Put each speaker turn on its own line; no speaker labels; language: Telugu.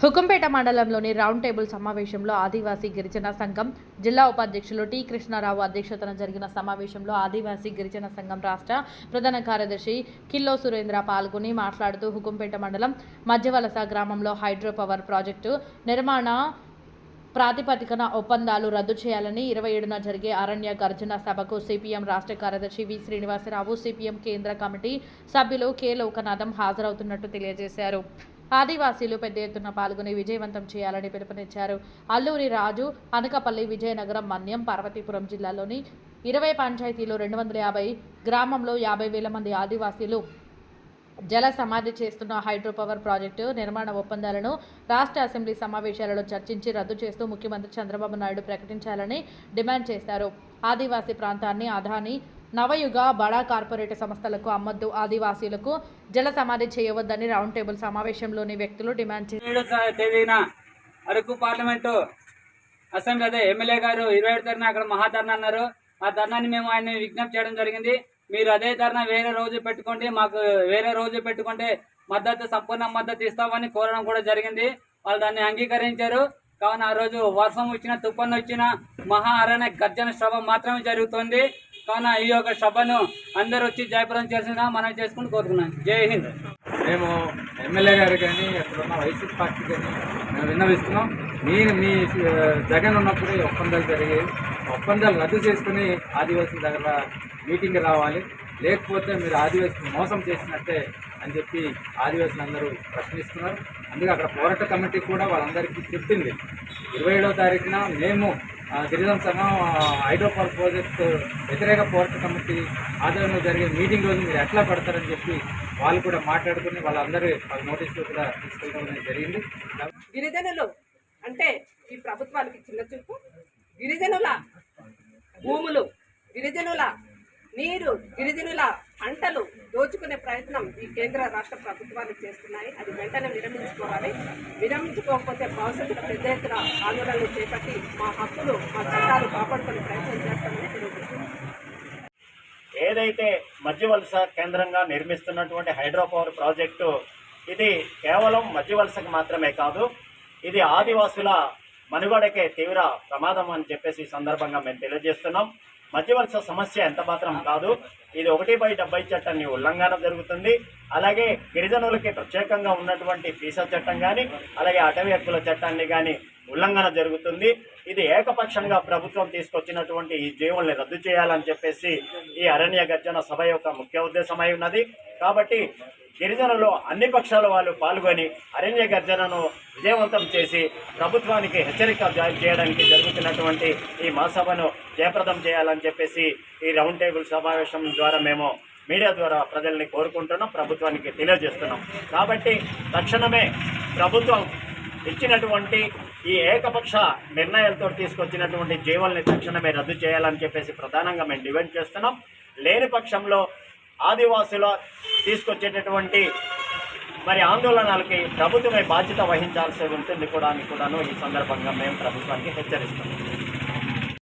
హుకుంపేట మండలంలోని రౌండ్ టేబుల్ సమావేశంలో ఆదివాసీ గిరిజన సంఘం జిల్లా ఉపాధ్యక్షులు టి కృష్ణారావు అధ్యక్షతన జరిగిన సమావేశంలో ఆదివాసీ గిరిజన సంఘం రాష్ట్ర ప్రధాన కార్యదర్శి కిల్లో సురేంద్ర పాల్గొని మాట్లాడుతూ హుకుంపేట మండలం మధ్యవలస గ్రామంలో హైడ్రో పవర్ ప్రాజెక్టు నిర్మాణ ప్రాతిపదికన ఒప్పందాలు రద్దు చేయాలని ఇరవై ఏడున జరిగే అరణ్య గర్జన సభకు సిపిఎం రాష్ట్ర కార్యదర్శి వి శ్రీనివాసరావు సిపిఎం కేంద్ర కమిటీ సభ్యులు కె లోకనాథం హాజరవుతున్నట్టు తెలియజేశారు. ఆదివాసీలు పెద్ద ఎత్తున పాల్గొని విజయవంతం చేయాలని పిలుపునిచ్చారు. అల్లూరి రాజు అనకపల్లి విజయనగరం మన్యం పార్వతీపురం జిల్లాలోని ఇరవై పంచాయతీలు రెండు వందల యాభై గ్రామంలో యాభై వేల మంది ఆదివాసీలు జల సమాధి చేస్తున్న హైడ్రో పవర్ ప్రాజెక్టు నిర్మాణ ఒప్పందాలను రాష్ట్ర అసెంబ్లీ సమావేశాలలో చర్చించి రద్దు చేస్తూ ముఖ్యమంత్రి చంద్రబాబు నాయుడు ప్రకటించాలని డిమాండ్ చేశారు. ఆదివాసీ ప్రాంతాన్ని అదాని నవయుగ బడా కార్పొరేట్ సంస్థలకు అమ్మద్దు ఆదివాసీలకు జల సమాధి చేయవద్దని రౌండ్ టేబుల్ సమావేశంలోని వ్యక్తులు డిమాండ్ చేశారు.
తేదీన అరకు పార్లమెంటు అసెంబ్లీ అదే ఎమ్మెల్యే గారు ఇరవై ఏడు ధరణ అక్కడ మహాధర్నా అన్నారు. ఆ ధర్నాన్ని మేము ఆయన విజ్ఞప్తి చేయడం జరిగింది. మీరు అదే ధరణ వేరే రోజు పెట్టుకోండి మాకు వేరే రోజు పెట్టుకుంటే మద్దతు సంపూర్ణ మద్దతు ఇస్తామని కోరడం కూడా జరిగింది. వాళ్ళు దాన్ని అంగీకరించారు. కావున ఆ రోజు వర్షం వచ్చిన తుఫాను వచ్చిన మహా అరణ్య గర్జన సభ మాత్రమే జరుగుతుంది. కావున ఈ యొక్క సభను అందరూ వచ్చి జయప్రదం చేసిన మనం చేసుకుని కోరుకున్నాం జై హింద్.
మేము ఎమ్మెల్యే గారు కానీ అక్కడ ఉన్న వైసీపీ పార్టీ కానీ మేము విన్నవిస్తున్నాం. మీరు మీ జగన్ ఉన్నప్పుడు ఒప్పందాలు జరిగాయి. ఒప్పందాలు రద్దు చేసుకుని ఆదివాసుల దగ్గర మీటింగ్ రావాలి. లేకపోతే మీరు ఆదివాసులు మోసం చేసినట్టే అని చెప్పి ఆదివాసులు అందరూ ప్రశ్నిస్తున్నారు. అందుకే అక్కడ పోరాట కమిటీ కూడా వాళ్ళందరికీ చెప్పింది. ఇరవై ఏడవ తారీఖున మేము గిరిజన సంఘం హైడ్రోపవర్ ప్రాజెక్టు వ్యతిరేక పోరాట కమిటీ ఆధ్వర్యంలో జరిగే మీటింగ్ రోజు మీరు ఎట్లా పడతారని చెప్పి వాళ్ళు కూడా మాట్లాడుకుని వాళ్ళందరూ వాళ్ళ నోటీసులు కూడా తీసుకెళ్ళడం జరిగింది.
గిరిజనులు అంటే ఈ ప్రభుత్వానికి చిన్న చూపు. గిరిజనుల భూములు గిరిజనుల నీరు గిరిజనుల పంటలు దోచుకునే ప్రయత్నం ఈ కేంద్ర రాష్ట్ర ప్రభుత్వాలు చేస్తున్నాయి. అది వెంటనే విరమించుకోవాలి. విరమించుకోకపోతే భవిష్యత్తులో పెద్ద ఎత్తున ఆందోళనలు చేపట్టి మా హక్కులు మా చట్టాలు కాపాడుకునే ప్రయత్నం చేస్తామని తెలియజేస్తున్నాం.
ఏదైతే మధ్యవలస కేంద్రంగా నిర్మిస్తున్నటువంటి హైడ్రో పవర్ ప్రాజెక్టు ఇది కేవలం మధ్యవలసకు మాత్రమే కాదు ఇది ఆదివాసుల మనుగడకే తీవ్ర ప్రమాదం అని చెప్పేసి ఈ సందర్భంగా మేము తెలియజేస్తున్నాం. మధ్యవలస సమస్య ఎంత మాత్రం కాదు. ఇది ఒకటి బై డెబ్బై చట్టాన్ని ఉల్లంఘన జరుగుతుంది. అలాగే గిరిజనులకి ప్రత్యేకంగా ఉన్నటువంటి పీసా చట్టం కానీ అలాగే అటవీ హక్కుల చట్టాన్ని కానీ ఉల్లంఘన జరుగుతుంది. ఇది ఏకపక్షంగా ప్రభుత్వం తీసుకొచ్చినటువంటి ఈ జీవుల్ని రద్దు చేయాలని చెప్పేసి ఈ అరణ్య గర్జన సభ యొక్క ముఖ్య ఉద్దేశమై ఉన్నది. కాబట్టి గిరిజనులు అన్ని పక్షాల వాళ్ళు పాల్గొని అరణ్య గర్జనను విజయవంతం చేసి ప్రభుత్వానికి హెచ్చరిక జారీ చేయడానికి జరుగుతున్నటువంటి ఈ మహాసభను జయప్రదం చేయాలని చెప్పేసి ఈ రౌండ్ టేబుల్ సమావేశం ద్వారా మేము మీడియా ద్వారా ప్రజల్ని కోరుకుంటున్నాం ప్రభుత్వానికి తెలియజేస్తున్నాం. కాబట్టి తక్షణమే ప్రభుత్వం ఇచ్చినటువంటి ఈ ఏకపక్ష నిర్ణయాలతో తీసుకొచ్చినటువంటి జీవల్ని తక్షణమే రద్దు చేయాలని చెప్పేసి ప్రధానంగా మేము డిమాండ్ చేస్తున్నాం. లేని పక్షంలో ఆదివాసుల తీసుకొచ్చేటటువంటి మరి ఆందోళనలకి ప్రభుత్వమే బాధ్యత వహించాల్సి ఉంటుంది కూడా అని కూడాను ఈ సందర్భంగా మేము ప్రభుత్వానికి హెచ్చరిస్తున్నాం.